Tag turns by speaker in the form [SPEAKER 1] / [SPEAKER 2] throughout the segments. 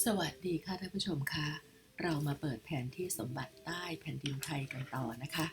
[SPEAKER 1] สวัสดีค่ะท่านผู้ชมคะเรามาเปิดแผนที่สมบัติใต้แผ่นดินไทยกันต่อนะคะ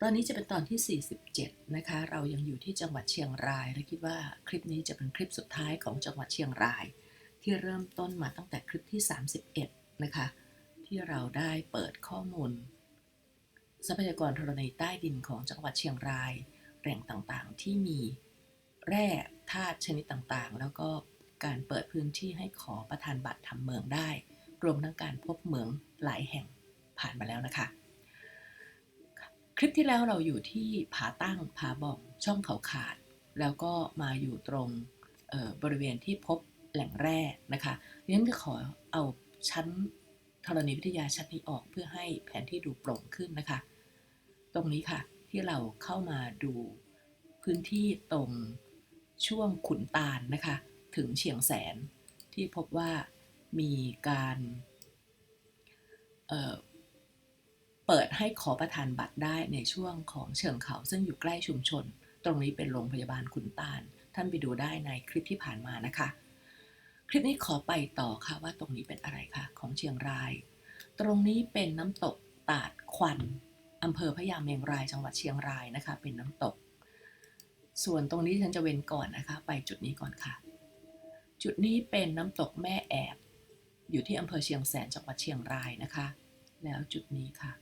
[SPEAKER 1] ตอนนี้จะเป็นตอนที่ 47 นะคะ เรายังอยู่ที่จังหวัดเชียงรายและคิดว่าคลิปนี้จะเป็นคลิปสุดท้ายของจังหวัดเชียงราย ที่เริ่มต้นมาตั้งแต่คลิปที่ 31 นะคะ ที่เราได้เปิดข้อมูล ทรัพยากรธรณีใต้ดินของจังหวัดเชียงราย แหล่งต่างๆ ที่มีแร่ธาตุชนิดต่างๆ แล้วก็ การเปิดพื้นที่ให้ขอประทานบัตรทำเหมืองได้ รวมทั้งการพบเหมืองหลายแห่งผ่านมาแล้วนะคะ คลิปที่แล้วเราอยู่ที่ผาตั้งผาบองช่องเขาขาด แล้วก็มาอยู่ตรงบริเวณที่พบแหล่งแร่นะคะเรียนจะขอเอาชั้นธรณีวิทยาชั้นนี้ออกเพื่อให้แผนที่ดูโปร่งขึ้นนะคะ ตรงนี้ค่ะที่เราเข้ามาดูพื้นที่ตรงช่วงขุนตาลนะคะ ถึงเชียงแสนที่พบว่ามีการเเปิดให้ขอประทานบัตรได้ในช่วงของเชิงเขาซึ่งอยู่ใกล้ชุมชน ตรงนี้เป็นโรงพยาบาลขุนตาล ท่านไปดูได้ในคลิปที่ผ่านมานะคะ คลิปนี้ขอไปต่อค่ะว่าตรงนี้เป็นอะไรคะของเชียงราย ตรงนี้เป็นน้ำตกตาดควันอำเภอพะยาเมงรายจังหวัดเชียงรายนะคะ เป็นน้ำตก ส่วนตรงนี้ฉันจะเว้นก่อนนะคะ ไปจุดนี้ก่อนค่ะ จุดนี้เป็นน้ำตกแม่แอบ อยู่ที่อำเภอเชียงแสนจังหวัดเชียงรายนะคะ แล้วจุดนี้ค่ะ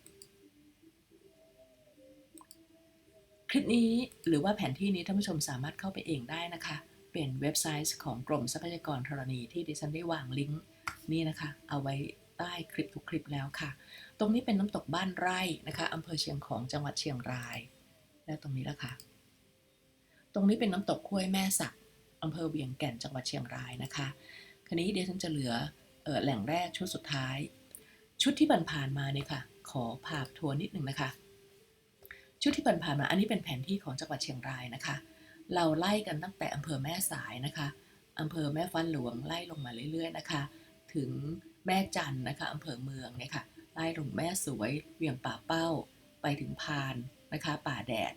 [SPEAKER 1] คลิปนี้หรือว่าแผนที่นี้ท่านผู้ชมสามารถเข้าไปเองได้นะคะ เป็นเว็บไซต์ของกรมทรัพยากรธรณีที่ดิฉันได้วางลิงก์นี่นะคะ เอาไว้ใต้คลิปทุกคลิปแล้วค่ะ ตรงนี้เป็นน้ำตกบ้านไร่นะคะอำเภอเชียงของจังหวัดเชียงราย และตรงนี้แล้วค่ะ ตรงนี้เป็นน้ำตกห้วยแม่สัก อำเภอเวียงแก่นจังหวัดเชียงรายนะคะคันนี้เดี๋ยวฉันจะเหลือออแหล่งแรกชุดสุดท้าย ชุดที่ผ่านมาเนี่ยค่ะ ขอพาทัวร์นิดหนึ่งนะคะ ชุดที่ผ่านมาอันนี้เป็นแผนที่ของจังหวัดเชียงรายนะคะ เราไล่กันตั้งแต่อำเภอแม่สายนะคะอำเภอแม่ฟ้าหลวงไล่ลงมาเรื่อย ๆ นะคะ ถึงแม่จันทน์นะคะอำเภอเมืองเนี่ยค่ะไล่ลงแม่สวยเวียงป่าเป้า ไปถึงพานนะคะ ป่าแดด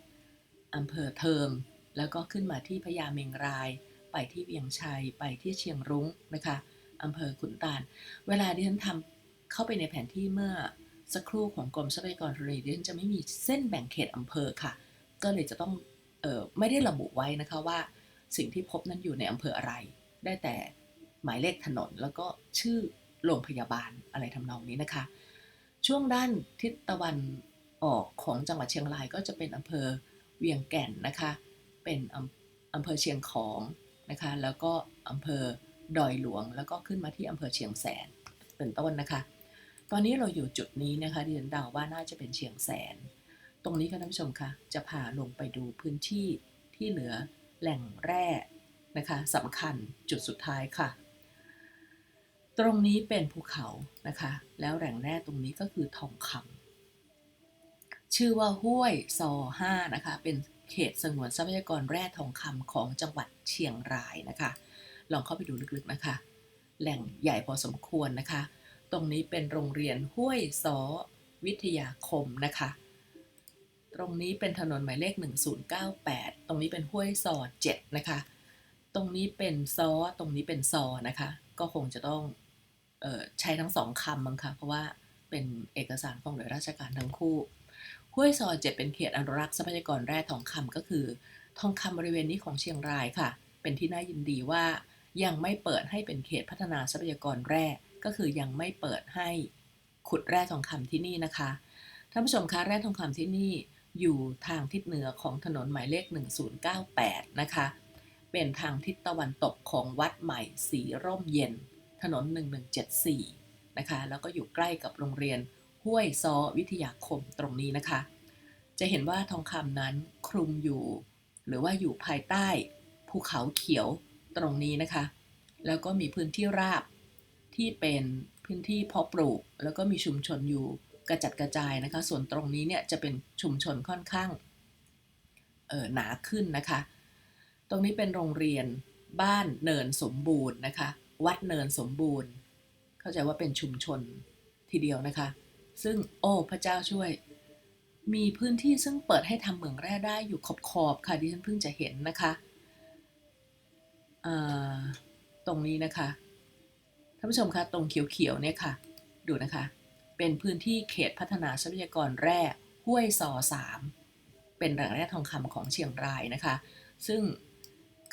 [SPEAKER 1] อำเภอเทิง แล้วก็ขึ้นมาที่พญาเมงราย ไปที่เวียงชัยไปที่เชียงรุ้งนะคะอำเภอขุนตาล เวลาที่ฉันทำเข้าไปในแผนที่เมื่อสักครู่ของกรมทรัพยากรธรณีดิฉันจะไม่มีเส้นแบ่งเขตอำเภอค่ะ ก็เลยจะต้องเออไม่ได้ระบุไว้นะคะว่าสิ่งที่พบนั้นอยู่ในอำเภออะไร ได้แต่หมายเลขถนนแล้วก็ชื่อโรงพยาบาลอะไรทำนองนี้นะคะ ช่วงด้านทิศตะวันออกของจังหวัดเชียงรายก็จะเป็นอำเภอเวียงแก่นนะคะ เป็นอำอำเภอเชียงของ นะคะแล้วก็อำเภอดอยหลวง แล้วก็ขึ้นมาที่อำเภอเชียงแสนเป็นต้นนะคะ ตอนนี้เราอยู่จุดนี้นะคะที่ฉันเดาว่าน่าจะเป็นเชียงแสน ตรงนี้ค่ะท่านผู้ชมคะจะพาลงไปดูพื้นที่ที่เหลือแหล่งแร่นะคะสำคัญจุดสุดท้ายค่ะ ตรงนี้เป็นภูเขานะคะ แล้วแหล่งแร่ตรงนี้ก็คือทองคำชื่อว่าห้วยซอห้านะคะ เป็น เขตสงวนทรัพยากรแร่ทองคำของจังหวัดเชียงรายนะคะ ลองเข้าไปดูลึกๆนะคะ แหล่งใหญ่พอสมควรนะคะ ตรงนี้เป็นโรงเรียนห้วยซอวิทยาคมนะคะ ตรงนี้เป็นถนนหมายเลข 1098 ตรงนี้เป็นห้วยซอ7นะคะ ตรงนี้เป็นซอ ตรงนี้เป็นซอนะคะ ก็คงจะต้องออใช้ทั้งสองคำมั้งคะเพราะว่าเป็นเอกสารของหน่วยราชการทั้งคู่ ห้วยซอ7เป็นเขตอนุรักษ์ทรัพยากรแร่ทองคำก็คือ ทองคำบริเวณนี้ของเชียงรายค่ะ เป็นที่น่ายินดีว่า ยังไม่เปิดให้เป็นเขตพัฒนาทรัพยากรแร่ก็คือยังไม่เปิดให้ขุดแร่ทองคำที่นี่นะคะท่านผู้ชมคะแร่ทองคำที่นี่อยู่ทางทิศเหนือของถนนหมายเลข 1098 นะคะ เป็นทางทิศตะวันตกของวัดใหม่สีร่มเย็น ถนน 1174 นะคะ แล้วก็อยู่ใกล้กับโรงเรียน ห้วยซอวิทยาคมตรงนี้นะคะ จะเห็นว่าทองคำนั้นคลุมอยู่ หรือว่าอยู่ภายใต้ ภูเขาเขียวตรงนี้นะคะ แล้วก็มีพื้นที่ราบที่เป็นพื้นที่เพาะปลูก แล้วก็มีชุมชนอยู่กระจัดกระจายนะคะ ส่วนตรงนี้เนี่ยจะเป็นชุมชนค่อนข้างออหนาขึ้นนะคะ ตรงนี้เป็นโรงเรียนบ้านเนินสมบูรณ์นะคะ วัดเนินสมบูรณ์ เข้าใจว่าเป็นชุมชนทีเดียวนะคะ ซึ่งโอ้พระเจ้าช่วย มีพื้นที่ซึ่งเปิดให้ทำเหมืองแร่ได้อยู่ขอบๆค่ะดิฉันเพิ่งจะเห็นนะคะตรงนี้นะคะท่านานผู้ชมคะตรงเขียวๆเนี่ยค่ะ ดูนะคะ เป็นพื้นที่เขตพัฒนาทรัพยากรแร่ห้วยซอสามเป็นแหล่งแร่ทองคำของเชียงรายนะคะ ซึ่ง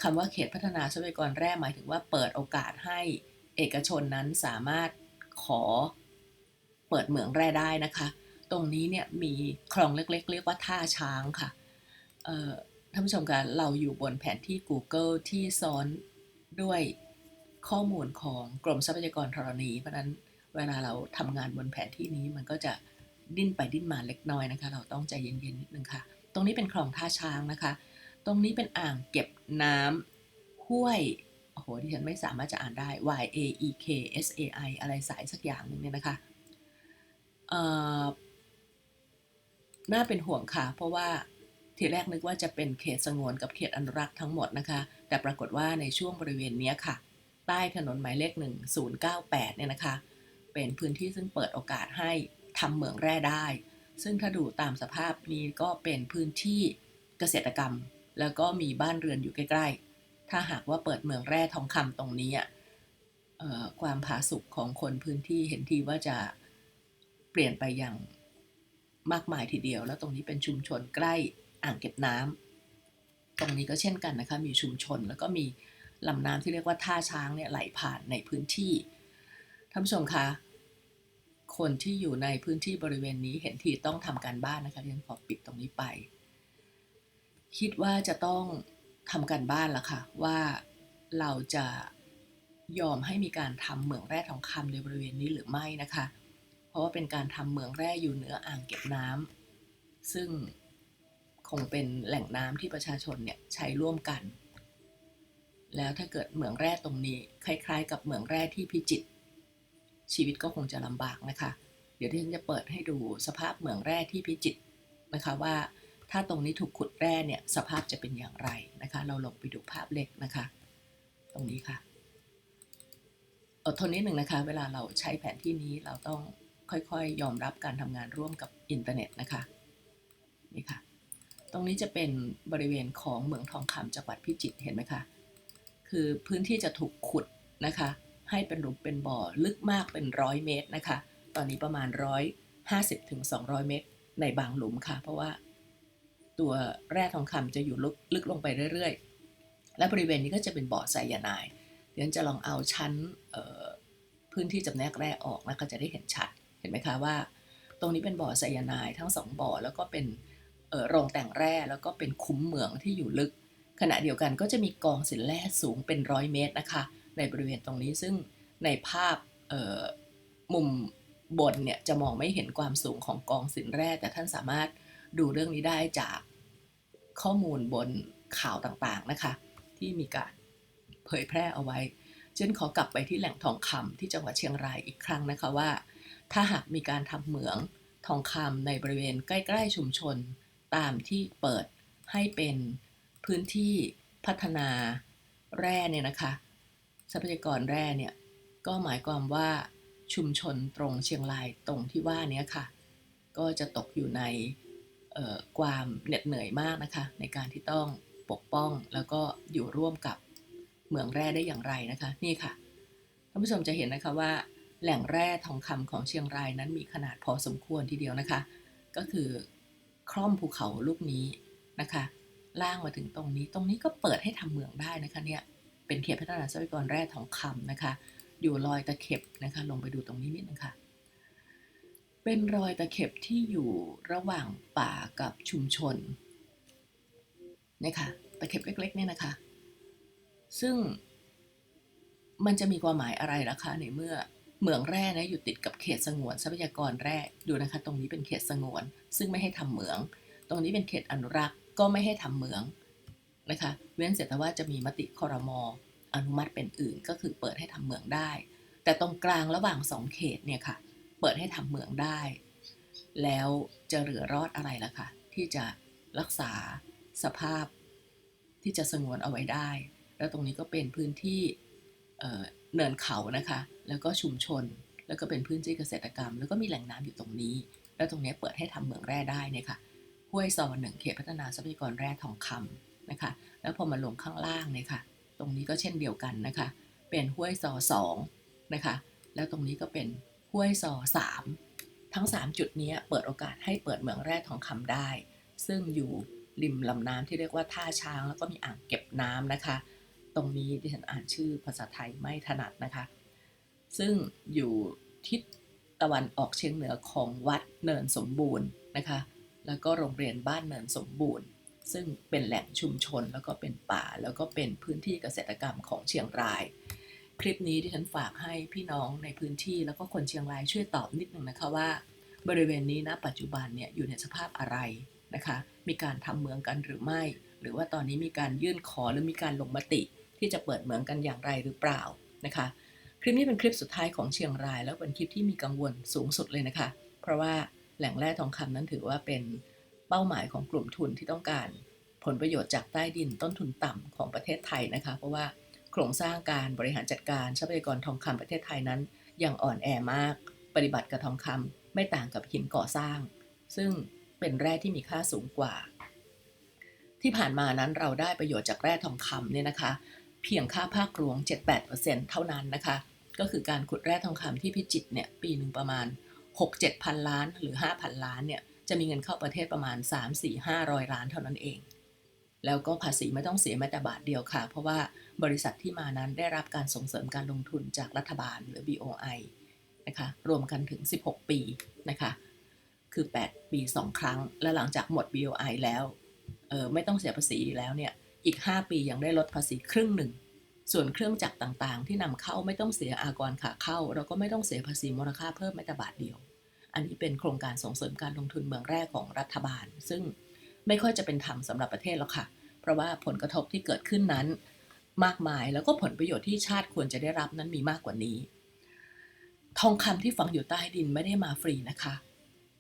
[SPEAKER 1] คำว่าเขตพัฒนาทรัพยากรแร่หมายถึงว่าเปิดโอกาสให้เอกชนนั้นสามารถขอ เปิดเหมืองแร่ได้นะคะ ตรงนี้เนี่ยมีคลองเล็กๆ เรียกว่าท่าช้างค่ะท่านผู้ชมคะเราอยู่บนแผนที่ Google ที่ซ้อนด้วยข้อมูลของกรมทรัพยากรธรณี เพราะนั้นเวลาเราทำงานบนแผนที่นี้มันก็จะดิ้นไปดิ้นมาเล็กน้อยนะคะ เราต้องใจเย็นๆนิดนึงค่ะ ตรงนี้เป็นคลองท่าช้างนะคะ ตรงนี้เป็นอ่างเก็บน้ำห้วยโอ้โหที่ฉันไม่สามารถจะอ่านได้ y a e k s a i อะไรสายสักอย่างหนึ่งเนี่ยนะคะ น่าเป็นห่วงค่ะ เพราะว่าทีแรกนึกว่าจะเป็นเขตสงวนกับเขตอนุรักษ์ทั้งหมดนะคะ แต่ปรากฏว่าในช่วงบริเวณนี้ค่ะ ใต้ถนนหมายเลข 1098 เนี่ยนะคะ เป็นพื้นที่ซึ่งเปิดโอกาสให้ทำเหมืองแร่ได้ ซึ่งถ้าดูตามสภาพนี้ก็เป็นพื้นที่เกษตรกรรม แล้วก็มีบ้านเรือนอยู่ใกล้ๆ ถ้าหากว่าเปิดเหมืองแร่ทองคำตรงนี้ความผาสุกของคนพื้นที่เห็นทีว่าจะ เปลี่ยนไปอย่างมากมายทีเดียว แล้วตรงนี้เป็นชุมชนใกล้อ่างเก็บน้ำตรงนี้ก็เช่นกันนะคะ มีชุมชนแล้วก็มีลำน้ำที่เรียกว่าท่าช้างเนี่ยไหลผ่านในพื้นที่ท่านผู้ชมคะคนที่อยู่ในพื้นที่บริเวณนี้เห็นทีต้องทำการบ้านนะคะเรียนขอปิดตรงนี้ไป คิดว่าจะต้องทำการบ้านละค่ะ ว่าเราจะยอมให้มีการทำเหมืองแร่ทองคำในบริเวณนี้หรือไม่นะคะ เพราะว่าเป็นการทำเหมืองแร่อยู่เหนืออ่างเก็บน้ำซึ่งคงเป็นแหล่งน้ำที่ประชาชนเนี่ยใช้ร่วมกัน แล้วถ้าเกิดเหมืองแร่ตรงนี้ คล้าย ๆ กับเหมืองแร่ที่พิจิตรชีวิตก็คงจะลำบากนะคะ เดี๋ยวที่ฉันจะเปิดให้ดูสภาพเหมืองแร่ที่พิจิตรนะคะว่าถ้าตรงนี้ถูกขุดแร่เนี่ยสภาพจะเป็นอย่างไรนะคะ เราลงไปดูภาพเล็กนะคะ ตรงนี้ค่ะอดทนนิดหนึ่งนะคะ เวลาเราใช้แผนที่นี้เราต้อง ค่อยๆ ยอมรับการทำงานร่วมกับอินเทอร์เน็ตนะคะ นี่ค่ะ ตรงนี้จะเป็นบริเวณของเมืองทองคำจังหวัดพิจิตรเห็นไหมคะ คือพื้นที่จะถูกขุดนะคะ ให้เป็นหลุมเป็นบ่อลึกมากเป็นร้อยเมตรนะคะ ตอนนี้ประมาณร้อยห้าสิบถึงสองร้อยเมตร ในบางหลุมค่ะ เพราะว่า ตัวแร่ทองคำจะอยู่ลึกลึกลงไปเรื่อยๆ และบริเวณนี้ก็จะเป็นบ่อไซยาไนด์เดี๋ยวจะลองเอาชั้นพื้นที่จำแนกแร่ออกนะก็จะได้เห็นชัด เห็นไหมคะว่า ตรงนี้เป็นบ่อไซยานด์ทั้งสองบ่อแล้วก็เป็นโรงแต่งแร่แล้วก็เป็นคุ้มเหมืองที่อยู่ลึก ขณะเดียวกันก็จะมีกองสินแร่สูงเป็นร้อยเมตรนะคะ ในบริเวณตรงนี้ซึ่งในภาพมุมบนเนี่ยจะมองไม่เห็นความสูงของกองสินแร่ แต่ท่านสามารถดูเรื่องนี้ได้จากข้อมูลบนข่าวต่างๆนะคะ ที่มีการเผยแพร่เอาไว้เช่นขอกลับไปที่แหล่งทองคำที่จังหวัดเชียงรายอีกครั้งนะคะว่า ถ้าหากมีการทำเหมืองทองคำในบริเวณใกล้ ๆ ชุมชน ตามที่เปิดให้เป็นพื้นที่พัฒนาแร่เนี่ยนะคะ ทรัพยากรแร่เนี่ย ก็หมายความว่าชุมชนตรงเชียงรายตรงที่ว่านี้ค่ะ ก็จะตกอยู่ในความเหน็ดเหนื่อยมากนะคะ ในการที่ต้องปกป้องแล้วก็อยู่ร่วมกับเหมืองแร่ได้อย่างไรนะคะ นี่ค่ะท่านผู้ชมจะเห็นนะคะว่า แหล่งแร่ทองคำของเชียงรายนั้นมีขนาดพอสมควรทีเดียวนะคะ ก็คือคล่อมภูเขาลูกนี้นะคะล่างมาถึงตรงนี้ ตรงนี้ก็เปิดให้ทำเมืองได้นะคะเนี่ยเป็นเขตพัฒนาทรัพยากรแร่ทองคำนะคะ อยู่รอยตะเข็บนะคะ ลงไปดูตรงนี้นิดนึงค่ะ เป็นรอยตะเข็บที่อยู่ระหว่างป่ากับชุมชนนะคะตะเข็บเล็กๆเนี่ยนะคะ ซึ่งมันจะมีความหมายอะไรล่ะคะในเมื่อ เหมืองแร่นะอยู่ติดกับเขตสงวนทรัพยากรแร่ดูนะคะ ตรงนี้เป็นเขตสงวน ซึ่งไม่ให้ทำเหมือง ตรงนี้เป็นเขตอนุรักษ์ก็ไม่ให้ทำเหมืองนะคะ เว้นเสียแต่ว่าจะมีมติคอรมออนุมัติเป็นอื่นก็คือเปิดให้ทำเหมืองได้ แต่ตรงกลางระหว่างสองเขตเนี่ยค่ะ เปิดให้ทำเหมืองได้ แล้วจะเหลือรอดอะไรล่ะคะที่จะรักษาสภาพที่จะสงวนเอาไว้ได้ แล้วตรงนี้ก็เป็นพื้นที่ เนินเขานะคะ แล้วก็ชุมชน แล้วก็เป็นพื้นที่เกษตรกรรม แล้วก็มีแหล่งน้ำอยู่ตรงนี้ แล้วตรงนี้เปิดให้ทำเหมืองแร่ได้เนี่ยค่ะห้วยซอหนึ่งเขตพัฒนาทรัพยากรแร่ทองคำนะคะ แล้วพอมาลงข้างล่างเนี่ยค่ะ ตรงนี้ก็เช่นเดียวกันนะคะ เป็นห้วยซอสองนะคะ แล้วตรงนี้ก็เป็นห้วยซอสามทั้ง 3 จุดนี้เปิดโอกาสให้เปิดเหมืองแร่ทองคำได้ ซึ่งอยู่ริมลำน้ำที่เรียกว่าท่าช้าง แล้วก็มีอ่างเก็บน้ำนะคะ ตรงนี้ดิฉันอ่านชื่อภาษาไทยไม่ถนัดนะคะ ซึ่งอยู่ทิศตะวันออกเฉียงเหนือของวัดเนินสมบูรณ์นะคะ แล้วก็โรงเรียนบ้านเนินสมบูรณ์ ซึ่งเป็นแหล่งชุมชนแล้วก็เป็นป่า แล้วก็เป็นพื้นที่เกษตรกรรมของเชียงราย คลิปนี้ที่ฉันฝากให้พี่น้องในพื้นที่แล้วก็คนเชียงรายช่วยตอบนิดนึงนะคะว่า บริเวณนี้นะปัจจุบันเนี่ยอยู่ในสภาพอะไรนะคะ มีการทำเมืองกันหรือไม่ หรือว่าตอนนี้มีการยื่นขอหรือมีการลงมติ ที่จะเปิดเหมืองกันอย่างไรหรือเปล่านะคะคลิปนี้เป็นคลิปสุดท้ายของเชียงราย แล้วเป็นคลิปที่มีกังวลสูงสุดเลยนะคะ เพราะว่าแหล่งแร่ทองคำนั้นถือว่าเป็นเป้าหมายของกลุ่มทุนที่ต้องการ ผลประโยชน์จากใต้ดินต้นทุนต่ำของประเทศไทยนะคะ เพราะว่าโครงสร้างการบริหารจัดการทรัพยากรทองคำประเทศไทยนั้นยังอ่อนแอมาก ปฏิบัติกับทองคำไม่ต่างกับหินก่อสร้าง ซึ่งเป็นแร่ที่มีค่าสูงกว่า ที่ผ่านมานั้นเราได้ประโยชน์จากแร่ทองคำเนี่ยนะคะ เพียงค่าภาครวง 7-8%เท่านั้นนะคะ ก็คือการขุดแร่ทองคำที่พิจิตเนี่ยปีหนึ่งประมาณ 6-7 พันล้านหรือ 5,000 ล้านเนี่ยจะมีเงินเข้าประเทศประมาณ 3-4-500 ล้านเท่านั้นเอง แล้วก็ภาษีไม่ต้องเสียแม้แต่บาทเดียวค่ะ เพราะว่าบริษัทที่มานั้นได้รับการส่งเสริมการลงทุนจากรัฐบาลหรือ BOI นะคะรวมกันถึง 16 ปีนะคะคือ 8 ปี 2 ครั้ง และหลังจากหมด BOI แล้วเออไม่ต้องเสียภาษีแล้วเนี่ย อีก 5 ปียังได้ลดภาษีครึ่งหนึ่ง ส่วนเครื่องจักรต่างๆ ที่นำเข้าไม่ต้องเสียอากรขาเข้า เราก็ไม่ต้องเสียภาษีมูลค่าเพิ่มแม้แต่บาทเดียว อันนี้เป็นโครงการส่งเสริมการลงทุนเมืองแรกของรัฐบาล ซึ่งไม่ค่อยจะเป็นธรรมสำหรับประเทศหรอกค่ะ เพราะว่าผลกระทบที่เกิดขึ้นนั้น มากมายแล้วก็ผลประโยชน์ที่ชาติควรจะได้รับนั้นมีมากกว่านี้ ทองคำที่ฝังอยู่ใต้ดินไม่ได้มาฟรีนะคะ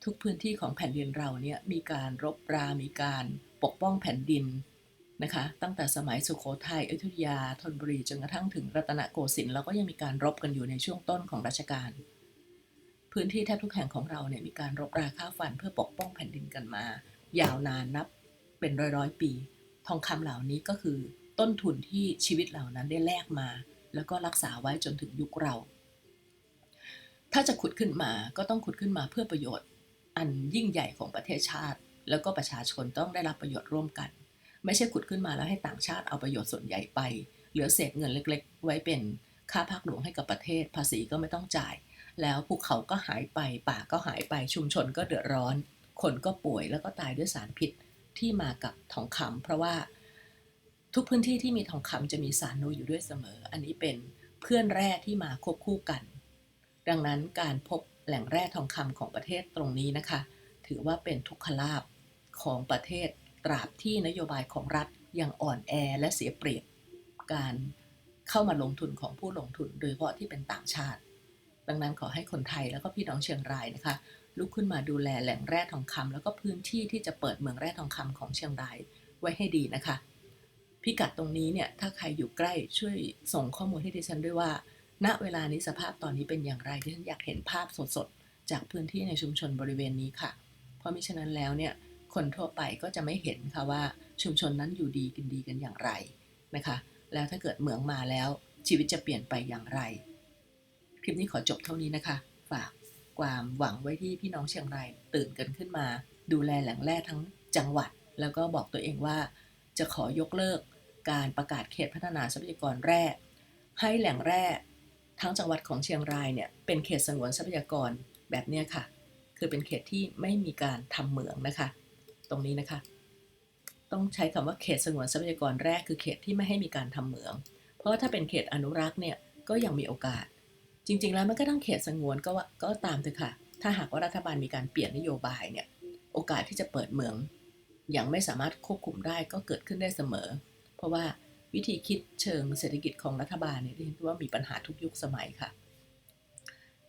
[SPEAKER 1] ทุกพื้นที่ของแผ่นดินเราเนี่ยมีการรบรา มีการปกป้องแผ่นดิน นะคะ ตั้งแต่สมัยสุขโขทัยอยุธยาธนบุรีจนกระทั่งถึงรัตนโกสินทร์แล้วก็ยังมีการรบกันอยู่ในช่วงต้นของรัชกาลพื้นที่แทบทุกแห่งของเราเนี่ยมีการรบราฆ่าฟันเพื่อปกป้องแผ่นดินกันมา ยาวนานนับเป็นร้อยร้อยปี ทองคำเหล่านี้ก็คือต้นทุนที่ชีวิตเหล่านั้นได้แลกมา แล้วก็รักษาไว้จนถึงยุคเรา ถ้าจะขุดขึ้นมาก็ต้องขุดขึ้นมาเพื่อประโยชน์ อันยิ่งใหญ่ของประเทศชาติ แล้วก็ประชาชนต้องได้รับประโยชน์ร่วมกัน ไม่ใช่ขุดขึ้นมาแล้วให้ต่างชาติเอาประโยชน์ส่วนใหญ่ไป เหลือเศษเงินเล็ก ๆ ไว้เป็นค่าภาคหลวงให้กับประเทศ ภาษีก็ไม่ต้องจ่าย แล้วภูเขาก็หายไป ป่าก็หายไป ชุมชนก็เดือดร้อน คนก็ป่วยแล้วก็ตายด้วยสารพิษที่มากับทองคำเพราะว่าทุกพื้นที่ที่มีทองคำจะมีสารนูอยู่ด้วยเสมอ อันนี้เป็นเพื่อนแร่ที่มาควบคู่กัน ดังนั้นการพบแหล่งแร่ทองคำของประเทศตรงนี้นะคะ ถือว่าเป็นทุกขลาบของประเทศ ตราบที่นโยบายของรัฐยังอ่อนแอและเสียเปรียบการเข้ามาลงทุนของผู้ลงทุน โดยเฉพาะที่เป็นต่างชาติ ดังนั้นขอให้คนไทยแล้วก็พี่น้องเชียงรายนะคะ ลุกขึ้นมาดูแลแหล่งแร่ทองคำแล้วก็พื้นที่ที่จะเปิดเมืองแร่ทองคำของเชียงรายไว้ให้ดีนะคะ พิกัดตรงนี้เนี่ยถ้าใครอยู่ใกล้ช่วยส่งข้อมูลให้ดิฉันด้วยว่า ณเวลานี้สภาพตอนนี้เป็นอย่างไรดิฉันอยากเห็นภาพสดๆจากพื้นที่ในชุมชนบริเวณนี้ค่ะ เพราะมิฉะนั้นแล้วเนี่ย คนทั่วไปก็จะไม่เห็นค่ะว่าชุมชนนั้นอยู่ดีกินดีกันอย่างไรนะคะ แล้วถ้าเกิดเหมืองมาแล้วชีวิตจะเปลี่ยนไปอย่างไร คลิปนี้ขอจบเท่านี้นะคะ ฝากความหวังไว้ที่พี่น้องเชียงรายตื่นกันขึ้นมา ดูแลแหล่งแร่ทั้งจังหวัด แล้วก็บอกตัวเองว่า จะขอยกเลิกการประกาศเขตพัฒนาทรัพยากรแร่ให้แหล่งแร่ทั้งจังหวัดของเชียงรายเนี่ยเป็นเขตสงวนทรัพยากรแบบนี้ค่ะ คือเป็นเขตที่ไม่มีการทำเหมืองนะคะ ตรงนี้นะคะ ต้องใช้คำว่าเขตสงวนทรัพยากรแรกคือเขตที่ไม่ให้มีการทำเหมือง เพราะว่าถ้าเป็นเขตอนุรักษ์เนี่ยก็ยังมีโอกาส จริง ๆ แล้วมันก็ต้องเขตสงวนก็ว่าก็ตามเถอะค่ะ ถ้าหากว่ารัฐบาลมีการเปลี่ยนนโยบายเนี่ยโอกาสที่จะเปิดเหมือง อย่างไม่สามารถควบคุมได้ก็เกิดขึ้นได้เสมอ เพราะว่าวิธีคิดเชิงเศรษฐกิจของรัฐบาลเนี่ยที่คิดว่ามีปัญหาทุกยุคสมัยค่ะ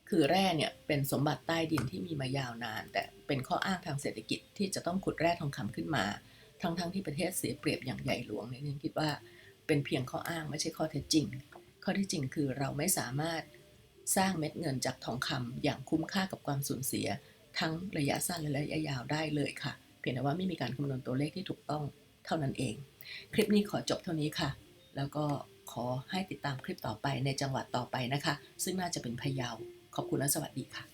[SPEAKER 1] คือแร่เนี่ยเป็นสมบัติใต้ดินที่มีมายาวนาน แต่เป็นข้ออ้างทางเศรษฐกิจที่จะต้องขุดแร่ทองคำขึ้นมา ทั้งๆทที่ประเทศเสียเปรียบอย่างใหญ่หลวงเนี่ยฉันคิดว่าเป็นเพียงข้ออ้างไม่ใช่ข้อเท็จจริง ข้อเท็จจริงคือเราไม่สามารถสร้างเม็ดเงินจากทองคำอย่างคุ้มค่ากับความสูญเสีย ทั้งระยะสั้นและระยะยาวได้เลยค่ะ เพียงแต่ว่าไม่มีการคำนวณตัวเลขที่ถูกต้องเท่านั้นเอง คลิปนี้ขอจบเท่านี้ค่ะ แล้วก็ขขอให้ติดตามคลิปต่อไปในจังหวัดต่อไปนะคะ ซึ่งน่าจะเป็นพะเยา ขอบคุณและสวัสดีค่ะ